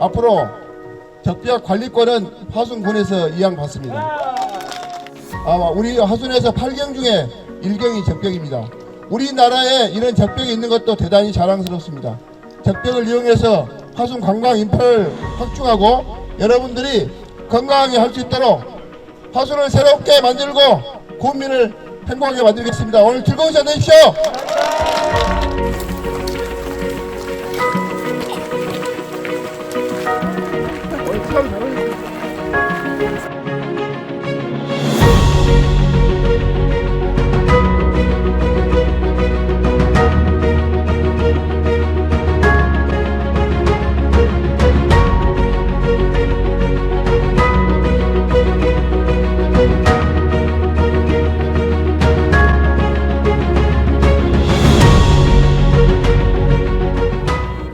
앞으로 적벽 관리권은 화순군에서 이양받습니다. 아마 우리 화순에서 8경 중에 1경이 적벽입니다. 우리나라에 이런 적벽이 있는 것도 대단히 자랑스럽습니다. 적벽을 이용해서 화순 관광 인프라를 확충하고 여러분들이 건강하게 할 수 있도록 화순을 새롭게 만들고 국민을 행복하게 만들겠습니다. 오늘 즐거운 시간 되십시오.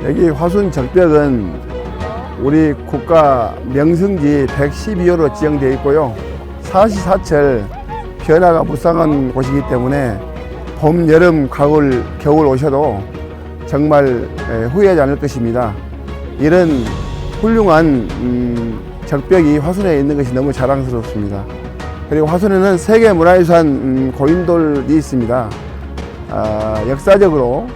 여기 화순 절벽은 우리 국가 명승지 112호로 지정되어 있고요. 사시사철 변화가 무쌍한 곳이기 때문에 봄, 여름, 가을, 겨울 오셔도 정말 에, 후회하지 않을 것입니다. 이런 훌륭한 음, 절벽이 화순에 있는 것이 너무 자랑스럽습니다. 그리고 화순에는 세계 문화유산 음, 고인돌이 있습니다. 아, 역사적으로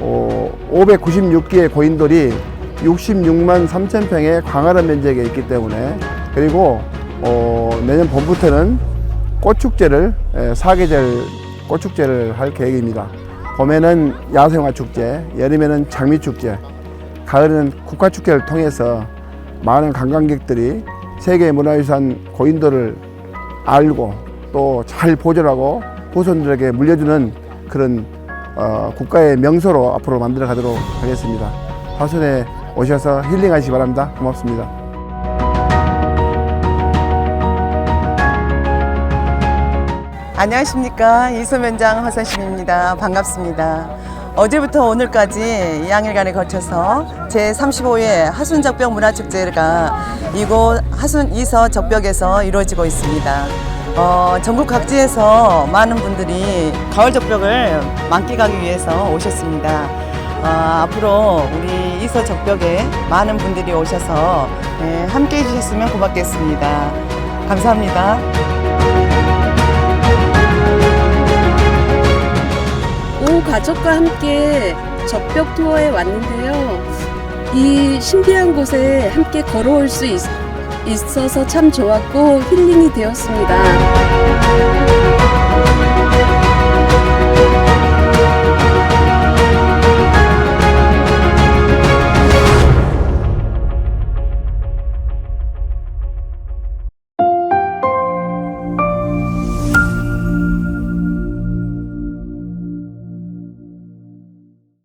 어, 596개의 고인돌이 66만 3천 평의 광활한 면적에 있기 때문에 그리고 어, 내년 봄부터는 꽃축제를 에, 사계절 꽃축제를 할 계획입니다. 봄에는 야생화 축제, 여름에는 장미 축제, 가을에는 국화 축제를 통해서 많은 관광객들이 세계 문화유산 고인돌을 알고 또 잘 보존하고 후손들에게 물려주는 그런 어, 국가의 명소로 앞으로 만들어 가도록 하겠습니다. 화순에 오셔서 힐링하시기 바랍니다. 고맙습니다. 안녕하십니까 이소면장 화선신입니다 반갑습니다 어제부터 오늘까지 양일간에 거쳐서 제35회 하순적벽 문화축제가 이곳 하순 이서 적벽에서 이루어지고 있습니다 어, 전국 각지에서 많은 분들이 가을 적벽을 만끽하기 위해서 오셨습니다 어, 앞으로 우리 이서 적벽에 많은 분들이 오셔서 예, 함께 해주셨으면 고맙겠습니다 감사합니다. 온 가족과 함께 적벽 투어에 왔는데요. 이 신비한 곳에 함께 걸어올 수 있, 있어서 참 좋았고 힐링이 되었습니다.